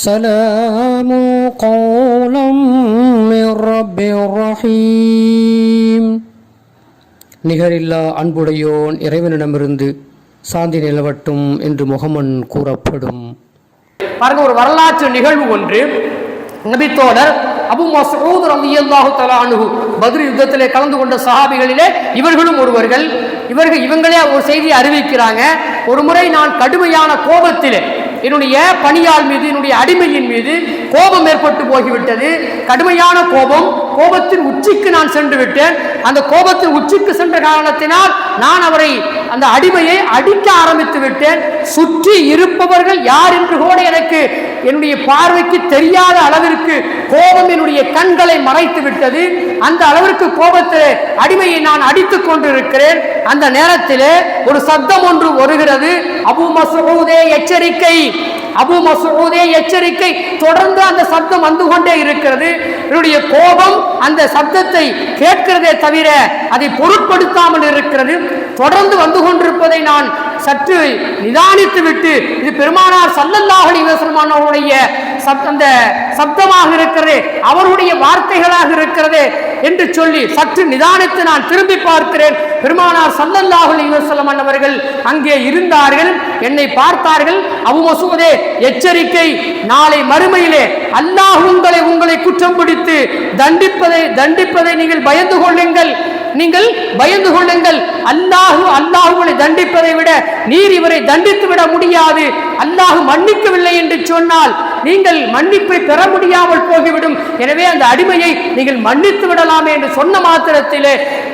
سلام قولا من رب رحيم நிகரில்லா அன்புடையோன் இறைவனிடமிருந்து சாந்தி நிலவட்டும் என்று முகமன் கூறப்படும் பாருங்க ஒரு வரலாற்று நிகழ்வு ஒன்று நபித்தோடர் அபு மசூத் ரலியல்லாஹு தஆலா அன்ஹு பத்ர் யுத்தத்திலே கலந்து கொண்ட சஹாபிகளிலே இவர்களும் ஒருவர்கள் இவர்கள் இவங்களே ஒரு செய்தியை அறிவிக்கிறாங்க ஒரு முறை நான் கடுமையான கோபத்திலே என்னுடைய பணியாள் மீது என்னுடைய அடிமையின் மீது கோபம் ஏற்பட்டு போகிவிட்டது. கடுமையான கோபம். கோபத்தின் உச்சிக்கு நான் சென்று விட்டேன். அந்த கோபத்தின் உச்சிக்கு சென்ற காரணத்தினால் நான் அவரை அந்த அடிமையை அடிக்க ஆரம்பித்து விட்டேன். சுற்றி இருப்பவர்கள் யார் என்று கூட எனக்கு என்னுடைய பார்வைக்கு தெரியாத அளவிற்கு கோபம் என்னுடைய கண்களை மறைத்து விட்டது. அந்த அளவிற்கு கோபத்தில் அடிமையை நான் அடித்துக் கொண்டிருக்கிறேன். அந்த நேரத்திலே ஒரு சத்தம் ஒன்று வருகிறது. அபு மசூதே எச்சரிக்கை. அபு மசூதே எச்சரிக்கை தொடர்ந்து அந்த சப்தம் வந்து கொண்டே இருக்கிறது. என்னுடைய கோபம் அந்த சப்தத்தை கேட்கிறதே தவிர அதை பொருட்படுத்தாமல் இருக்கிறது. தொடர்ந்து வந்து கொண்டிருப்பதை நான் சற்று நிதானித்து விட்டு இது பெருமானார் சல்லல்லாஹலி அலைஹி அவருடைய சப் அந்த சப்தமாக இருக்கிறது. அவருடைய வார்த்தைகளாக இருக்கிறது. என்று சொல்லி சற்று நிதானித்து நான் திரும்பி பார்க்கிறேன். பெருமானார் சல்லல்லாஹுல் அலைஹி அவர்கள் அங்கே இருந்தார்கள் என்னை பார்த்தார்கள். அபு மசூதே எச்சரிக்கை நாளை மறுமையிலே அல்லாஹ் உங்களை உங்களை குற்றம் பிடித்து தண்டிப்பதை தண்டிப்பதை நீங்கள் பயந்து கொள்ளுங்கள். நீங்கள் பயந்து கொள்ளுங்கள். அல்லாஹு அல்லாஹுவை உங்களை தண்டிப்பதை விட நீர் இவரை தண்டித்து விட முடியாது. அல்லாஹு மன்னிக்கவில்லை என்று சொன்னால் நீங்கள் மன்னிப்பை பெற முடியாமல் போகிவிடும். எனவே அந்த அடிமையை நீங்கள் மன்னித்து விடலாமே என்று சொன்ன மாத்திரத்திலே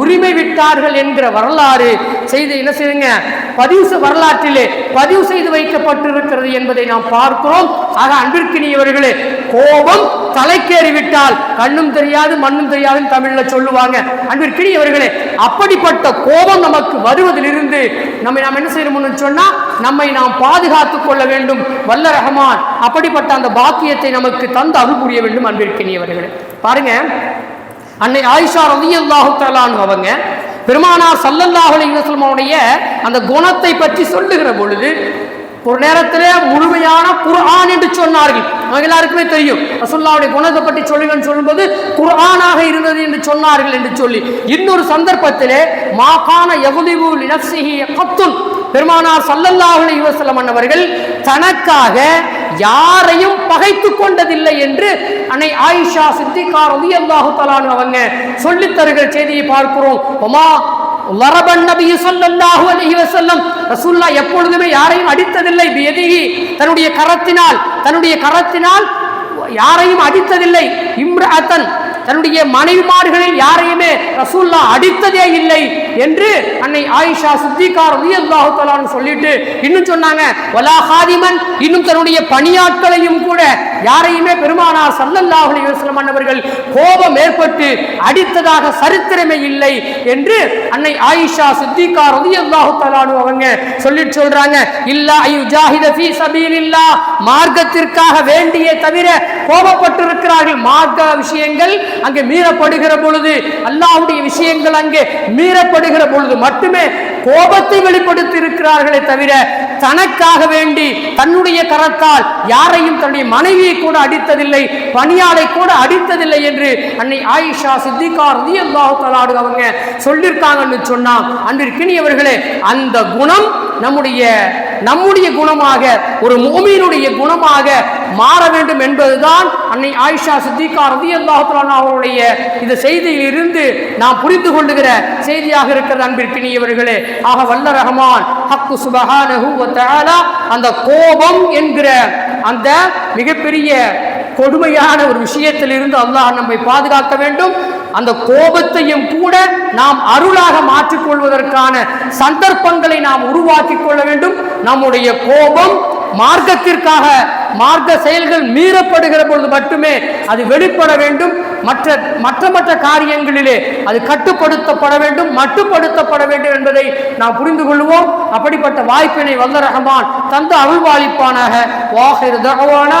உரிமை விட்டார்கள் என்கிற வரலாறு. செய்து என்ன செய்யுங்க? பதிவு வரலாற்றிலே பதிவு செய்து வைக்கப்பட்டிருக்கிறது என்பதை நாம் பார்க்கிறோம். ஆக அன்பிற்கினியவர்களே கோபம் தலைக்கேறி விட்டால் கண்ணும் தெரியாது மண்ணும் தெரியாதுன்னு தமிழ்ல சொல்லுவாங்க. அன்பிற்கினியவர்களே அப்படிப்பட்ட கோபம் நமக்கு வருவதிலிருந்து நம்மை நாம் என்ன செய்யணும்னு சொன்னா நம்மை நாம் பாதுகாத்துக் கொள்ள வேண்டும். வல்ல ரஹமான் அப்படிப்பட்ட அந்த பாக்கியத்தை நமக்கு தந்து அருள் புரிய வேண்டும் அன்பிற்கினியவர்களே பாருங்க அன்னை ஆயிஷா ரலியல்லாஹு தஆலான்னு அவங்க பெருமானார் ஸல்லல்லாஹு அலைஹி அந்த குணத்தை பற்றி சொல்லுகிற பொழுது ஒரு நேரத்தில் முழுமையான குர்ஆன் என்று சொன்னார்கள். அவங்க எல்லாருக்குமே தெரியும். ரசுல்லாவுடைய குணத்தை பற்றி சொல்லுங்கன்னு சொல்லும்போது குர்ஆனாக இருந்தது என்று சொன்னார்கள் என்று சொல்லி. இன்னொரு சந்தர்ப்பத்திலே மாகாண யகுலிபு லினஃப்ஸிஹி கத்துன் பெருமானார் ஸல்லல்லாஹு யுவசலம் வஸல்லம் அவர்கள் தனக்காக யாரையும் பகைத்து கொண்டதில்லை என்று அன்னை ஆயிஷா சித்திகார் ரலியல்லாஹு தஆலா அவங்க சொல்லித் தருகிற செய்தியை பார்க்கிறோம். ஒமா லரபன் நபி ஸல்லல்லாஹு அலைஹி வஸல்லம். எப்பொழுதுமே யாரையும் அடித்ததில்லை பியதிஹி. தன்னுடைய கரத்தினால் தன்னுடைய கரத்தினால் யாரையும் அடித்ததில்லை. இம்ரஅத்தன் தன்னுடைய மனைவிமார்களில் யாரையுமே ரசூல்லா அடித்ததே இல்லை. என்று அன்னை ஆயிஷா சித்திகா ரலியல்லாஹு தலான்னு சொல்லிட்டு இன்னும் சொன்னாங்க வலா ஹாதிமன் இன்னும் தன்னுடைய பணியாட்களையும் கூட யாரையுமே பெருமானார் ஸல்லல்லாஹு அலைஹி வஸல்லம் கோபம் ஏற்பட்டு அடித்ததாக சரித்திரமே இல்லை என்று அன்னை ஆயிஷா சித்திகா ரலியல்லாஹு தஆலான்னு அவங்க சொல்லிட்டு சொல்றாங்க இல்லா ஐயு ஜாஹித ஃபி சபீலில்லா மார்க்கத்திற்காக வேண்டிய தவிர கோபப்பட்டிருக்கிறார்கள் மார்க்க விஷயங்கள் அங்கே மீறப்படுகிற பொழுது அல்லாஹ்வுடைய விஷயங்கள் அங்கே மீறப்படு வெளிப்படுகிற பொழுது மட்டுமே கோபத்தை வெளிப்படுத்தி இருக்கிறார்களே தவிர தனக்காக வேண்டி தன்னுடைய கரத்தால் யாரையும் தன்னுடைய மனைவியை கூட அடித்ததில்லை பணியாளை கூட அடித்ததில்லை என்று அன்னை ஆயிஷா சித்திகா ரலியல்லாஹு தஆலா அவங்க சொல்லியிருக்காங்கன்னு அன்றிருக்கினி அவர்களே அந்த குணம் நம்முடைய நம்முடைய குணமாக ஒரு மோமீனுடைய குணமாக மாற வேண்டும் என்பதுதான் அன்னை ஆயிஷா சித்திகா ரதி தஆலா அவருடைய இந்த செய்தியில் இருந்து நாம் புரிந்து கொள்ளுகிற செய்தியாக இருக்கிற அன்பிற்கினியவர்களே. ஆக வல்ல ரஹ்மான் ஹக்கு சுபஹானஹு அந்த கோபம் என்கிற அந்த மிகப்பெரிய கொடுமையான ஒரு விஷயத்திலிருந்து அல்லாஹ் நம்மை பாதுகாக்க வேண்டும். அந்த கோபத்தையும் கூட நாம் அருளாக மாற்றிக்கொள்வதற்கான சந்தர்ப்பங்களை நாம் உருவாக்கிக் கொள்ள வேண்டும். நம்முடைய கோபம் மார்க்கத்திற்காக மார்க்க செயல்கள் மீறப்படுகிற பொழுது மட்டுமே அது வெளிப்பட வேண்டும். மற்ற மற்ற மற்ற காரியங்களிலே அது கட்டுப்படுத்தப்பட வேண்டும் மட்டுப்படுத்தப்பட வேண்டும் என்பதை நாம் புரிந்து கொள்வோம். அப்படிப்பட்ட வாய்ப்பினை வல்ல ரஹமான் தந்த அருள்வாளிப்பானாக. வாஹிர் தகவானா